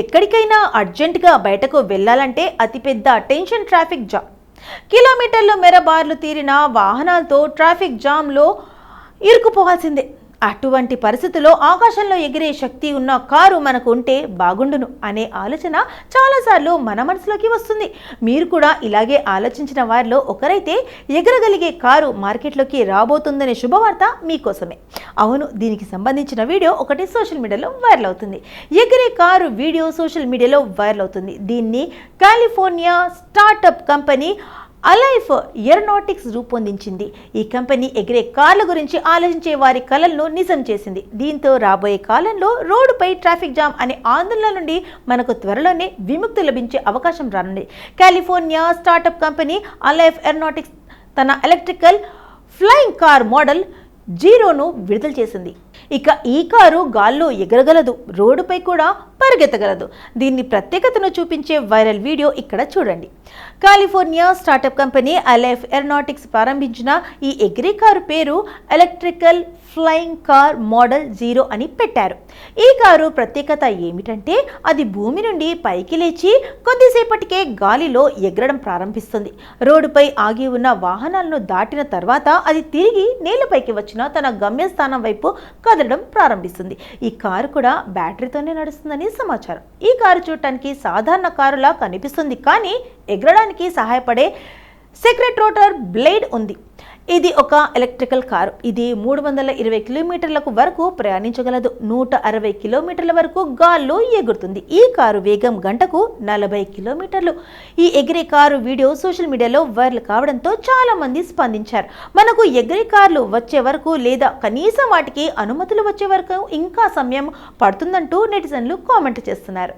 ఎక్కడికైనా అర్జెంటుగా బయటకు వెళ్ళాలంటే అతిపెద్ద టెన్షన్ ట్రాఫిక్ జామ్. కిలోమీటర్లు మేర బార్లు తీరిన వాహనాలతో ట్రాఫిక్ జామ్లో ఇరుకుపోవాల్సిందే. అటువంటి పరిస్థితుల్లో ఆకాశంలో ఎగిరే శక్తి ఉన్న కారు మనకు ఉంటే బాగుండును అనే ఆలోచన చాలాసార్లు మన మనసులోకి వస్తుంది. మీరు కూడా ఇలాగే ఆలోచించిన వారిలో ఒకరైతే ఎగరగలిగే కారు మార్కెట్లోకి రాబోతుందనే శుభవార్త మీకోసమే. అవును దీనికి సంబంధించిన వీడియో ఒకటి సోషల్ మీడియాలో వైరల్ అవుతుంది. ఎగిరే కారు వీడియో సోషల్ మీడియాలో వైరల్ అవుతుంది. దీన్ని California startup company Alef Aeronautics రూపొందించింది. ఈ కంపెనీ ఎగిరే కార్ల గురించి ఆలోచించే వారి కలలను నిజం చేసింది. దీంతో రాబోయే కాలంలో రోడ్డుపై ట్రాఫిక్ జామ్ అనే ఆందోళన నుండి మనకు త్వరలోనే విముక్తి లభించే అవకాశం రానుంది. California startup company Alef Aeronautics తన ఎలక్ట్రికల్ ఫ్లయింగ్ కార్ మోడల్ జీరోను విడుదల చేసింది. ఇక ఈ కారు గాల్లో ఎగరగలదు. రోడ్డుపై కూడా పరిగెత్తగలదు. దీన్ని ప్రత్యేకతను చూపించే వైరల్ వీడియో ఇక్కడ చూడండి. California startup company Alef Aeronautics ప్రారంభించిన ఈ ఎగ్రీ కారు పేరు electrical flying car model zero అని పెట్టారు. ఈ కారు ప్రత్యేకత ఏమిటంటే అది భూమి నుండి పైకి లేచి కొద్దిసేపటికే గాలిలో ఎగరడం ప్రారంభిస్తుంది. రోడ్డుపై ఆగి ఉన్న వాహనాలను దాటిన తర్వాత అది తిరిగి నేలపైకి వచ్చిన తన గమ్యస్థానం వైపు కదలడం ప్రారంభిస్తుంది. ఈ కారు కూడా బ్యాటరీతోనే నడుస్తుందని సమాచారం. ఈ కారు చూడటానికి సాధారణ కారులా కనిపిస్తుంది. కానీ ఎగరడానికి సహాయపడే సెక్రెట్ రోటర్ బ్లేడ్ ఉంది. ఇది ఒక ఎలక్ట్రికల్ కారు ఇది మూడు వందల ఇరవై కిలోమీటర్లకు వరకు ప్రయాణించగలదు. నూట అరవై కిలోమీటర్ల వరకు గాల్లో ఎగురుతుంది. ఈ కారు వేగం గంటకు నలభై కిలోమీటర్లు. ఈ ఎగిరే కారు వీడియో సోషల్ మీడియాలో వైరల్ కావడంతో చాలా మంది స్పందించారు. మనకు ఎగిరే కార్లు వచ్చే వరకు లేదా కనీసం వాటికి అనుమతులు వచ్చే వరకు ఇంకా సమయం పడుతుందంటూ నెటిజన్లు కామెంట్ చేస్తున్నారు.